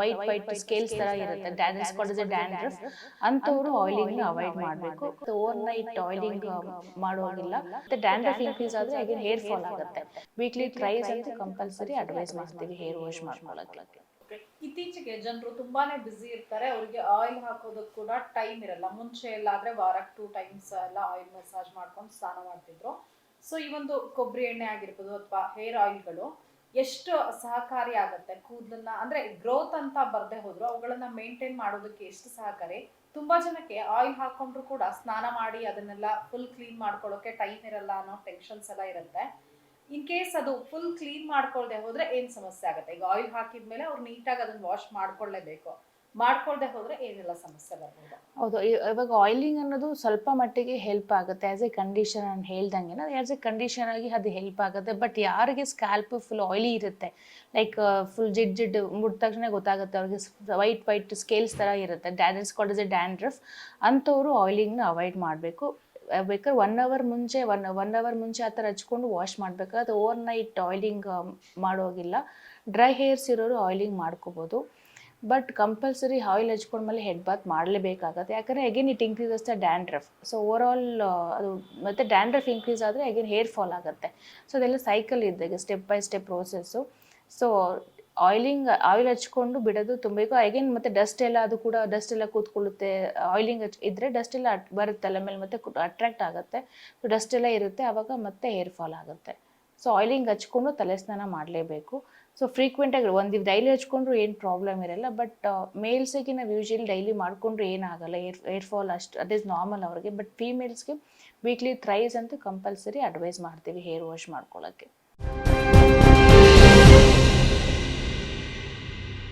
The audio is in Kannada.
ವೈಟ್ ವೈಟ್ ಸ್ಕೇಲ್ಸ್ ತರ ಇರುತ್ತೆ. ಡ್ಯಾನ್ಸ್ ಕಾಲ್ಡ್ ಡ್ಯಾಂಡ್ರಫ್ ಅಂಥವ್ರು ಆಯಿಲಿಂಗ್ ಅವಾಯ್ಡ್ ಮಾಡಬೇಕು. ಓವರ್ ನೈಟ್ ಆಯಿಲಿಂಗ್ ಮಾಡುವಾಗಿಲ್ಲ ಮತ್ತೆ ಡ್ಯಾಂಡ್ರಫ್ ಇನ್ಕ್ರೀಸ್ ಆದ್ರೆ ಅಗೇನ್ ಹೇರ್ ಫಾಲ್ ಆಗುತ್ತೆ. ವೀಕ್ಲಿ ಟ್ರೈಸ್ ಅಂತ ಕಂಪಲ್ಸರಿ ಅಡ್ವೈಸ್ ಮಾಡ್ತೀವಿ ಹೇರ್ ವಾಶ್ ಮಾಡ್ಕೊಳ್ಳೋಕೆ ಇತ್ತೀಚೆಗೆ ಜನರು ತುಂಬಾನೇ ಬ್ಯುಸಿ ಇರ್ತಾರೆ. ಅವರಿಗೆ ಆಯಿಲ್ ಹಾಕೋದಕ್ಕೆ ಕೂಡ ಟೈಮ್ ಇರಲ್ಲ. ಮುಂಚೆ ಎಲ್ಲ ಆದ್ರೆ ವಾರಕ್ಕೆ ಟೂ ಟೈಮ್ಸ್ ಎಲ್ಲ ಆಯಿಲ್ ಮಸಾಜ್ ಮಾಡ್ಕೊಂಡು ಸ್ನಾನ ಮಾಡ್ತಿದ್ರು. ಸೊ ಈ ಒಂದು ಕೊಬ್ಬರಿ ಎಣ್ಣೆ ಆಗಿರ್ಬೋದು ಅಥವಾ ಹೇರ್ ಆಯಿಲ್ಗಳು ಎಷ್ಟು ಸಹಕಾರಿ ಆಗುತ್ತೆ ಕೂದಲನ್ನ? ಅಂದ್ರೆ ಗ್ರೋತ್ ಅಂತ ಬರ್ದೇ ಹೋದ್ರು ಅವುಗಳನ್ನ ಮೇಂಟೈನ್ ಮಾಡೋದಕ್ಕೆ ಎಷ್ಟು ಸಹಕಾರಿ? ತುಂಬಾ ಜನಕ್ಕೆ ಆಯಿಲ್ ಹಾಕೊಂಡ್ರು ಕೂಡ ಸ್ನಾನ ಮಾಡಿ ಅದನ್ನೆಲ್ಲ ಫುಲ್ ಕ್ಲೀನ್ ಮಾಡ್ಕೊಳ್ಳೋಕೆ ಟೈಮ್ ಇರಲ್ಲ ಅನ್ನೋ ಟೆನ್ಷನ್ಸ್ ಎಲ್ಲ ಇರುತ್ತೆ. ಇನ್ ಕೇಸ್ ಅದು ಫುಲ್ ಕ್ಲೀನ್ ಮಾಡ್ಕೊಳ್ದೆ ಹೋದ್ರೆ ಏನ್ ಸಮಸ್ಯೆ ಆಗುತ್ತೆ? ಈಗ ಆಯಿಲ್ ಹಾಕಿದ್ಮೇಲೆ ಅವ್ರು ನೀಟಾಗಿ ಅದನ್ನ ವಾಶ್ ಮಾಡ್ಕೊಳ್ಳೇಬೇಕು ಮಾಡ್ಕೊಳ್ದೆ ಹೋದ್ರೆ ಏನೆಲ್ಲ ಸಮಸ್ಯೆ ಬರ್ಬೋದು? ಹೌದು ಇವಾಗ ಆಯಿಲಿಂಗ್ ಅನ್ನೋದು ಸ್ವಲ್ಪ ಮಟ್ಟಿಗೆ ಹೆಲ್ಪ್ ಆಗುತ್ತೆ ಆ್ಯಸ್ ಎ ಕಂಡೀಷನ್ ನಾನು ಹೇಳ್ದಂಗೆ ಆಸ್ ಎ ಕಂಡೀಷನ್ ಆಗಿ ಅದು ಹೆಲ್ಪ್ ಆಗುತ್ತೆ. ಬಟ್ ಯಾರಿಗೆ ಸ್ಕ್ಯಾಲ್ಪ್ ಫುಲ್ ಆಯಿಲಿ ಇರುತ್ತೆ ಲೈಕ್ ಫುಲ್ ಜಿಡ್ ಜಿಡ್ ಮುಟ್ಟ ತಕ್ಷಣ ಗೊತ್ತಾಗುತ್ತೆ ಅವ್ರಿಗೆ ವೈಟ್ ವೈಟ್ ಸ್ಕೇಲ್ಸ್ ಥರ ಇರುತ್ತೆ. ಡ್ಯಾನ್ಸ್ ಕಾಲ್ಡ್ ಎ ಡ್ಯಾಂಡ್ರಫ್ ಅಂಥವರು ಆಯಿಲಿಂಗ್ನ ಅವಾಯ್ಡ್ ಮಾಡಬೇಕು. ಬೇಕಾದ್ರೆ ಒನ್ ಅವರ್ ಮುಂಚೆ ಒನ್ ಒನ್ ಅವರ್ ಮುಂಚೆ ಆ ಥರ ಹಚ್ಕೊಂಡು ವಾಶ್ ಮಾಡಬೇಕು. ಅದು ಓವರ್ ನೈಟ್ ಆಯಿಲಿಂಗ್ ಮಾಡೋಗಿಲ್ಲ ಡ್ರೈ ಹೇರ್ಸ್ ಇರೋರು ಆಯಿಲಿಂಗ್ ಮಾಡ್ಕೋಬೋದು. ಬಟ್ ಕಂಪಲ್ಸರಿ ಆಯಿಲ್ ಹಚ್ಕೊಂಡ್ಮೇಲೆ ಹೆಡ್ ಬಾತ್ ಮಾಡಲೇಬೇಕಾಗತ್ತೆ. ಯಾಕಂದರೆ again it increases the dandruff so overall ಅದು ಮತ್ತು ಡ್ಯಾಂಡ್ರಫ್ ಇನ್ಕ್ರೀಸ್ ಆದರೆ ಅಗೇನ್ ಹೇರ್ ಫಾಲ್ ಆಗುತ್ತೆ. ಸೊ ಅದೆಲ್ಲ ಸೈಕಲ್ ಇದ್ದಾಗ step by step process so oiling oil ಹಚ್ಕೊಂಡು ಬಿಡೋದು ತುಂಬಬೇಕು. ಅಗೇನ್ ಮತ್ತು ಡಸ್ಟ್ ಎಲ್ಲ ಅದು ಕೂಡ ಡಸ್ಟ್ ಎಲ್ಲ ಕೂತ್ಕೊಳ್ಳುತ್ತೆ. ಆಯಿಲಿಂಗ್ ಹಚ್ ಇದ್ದರೆ ಡಸ್ಟ್ ಎಲ್ಲ ಬರುತ್ತೆ ತಲೆ ಮೇಲೆ ಮತ್ತೆ ಅಟ್ರಾಕ್ಟ್ ಆಗುತ್ತೆ. ಸೊ ಡಸ್ಟ್ ಎಲ್ಲ ಇರುತ್ತೆ ಆವಾಗ ಮತ್ತೆ ಹೇರ್ ಫಾಲ್ ಆಗುತ್ತೆ. ಸೊ ಆಯಿಲಿಂಗ್ ಹಚ್ಕೊಂಡು ತಲೆ ಸ್ನಾನ ಮಾಡಲೇಬೇಕು ಸೊ ಫ್ರೀಕ್ವೆಂಟಾಗಿ ಒಂದು ಡೈಲಿ ಹಚ್ಕೊಂಡ್ರು ಏನು ಪ್ರಾಬ್ಲಮ್ ಇರಲ್ಲ ಬಟ್ ಮೇಲ್ಸಿಗೆ ನಾವು ಯೂಶಲಿ ಡೈಲಿ ಮಾಡಿಕೊಂಡ್ರೆ ಏನಾಗಲ್ಲ. ಏರ್ ಏರ್ ಫಾಲ್ ಅಷ್ಟು ಅಟ್ ಈಸ್ ನಾರ್ಮಲ್ ಅವ್ರಿಗೆ ಬಟ್ ಫೀಮೇಲ್ಸ್ಗೆ ವೀಕ್ಲಿ ಥ್ರೈಸ್ ಅಂತೂ ಕಂಪಲ್ಸರಿ ಅಡ್ವೈಸ್ ಮಾಡ್ತೀವಿ ಹೇರ್ ವಾಶ್ ಮಾಡ್ಕೊಳ್ಳೋಕ್ಕೆ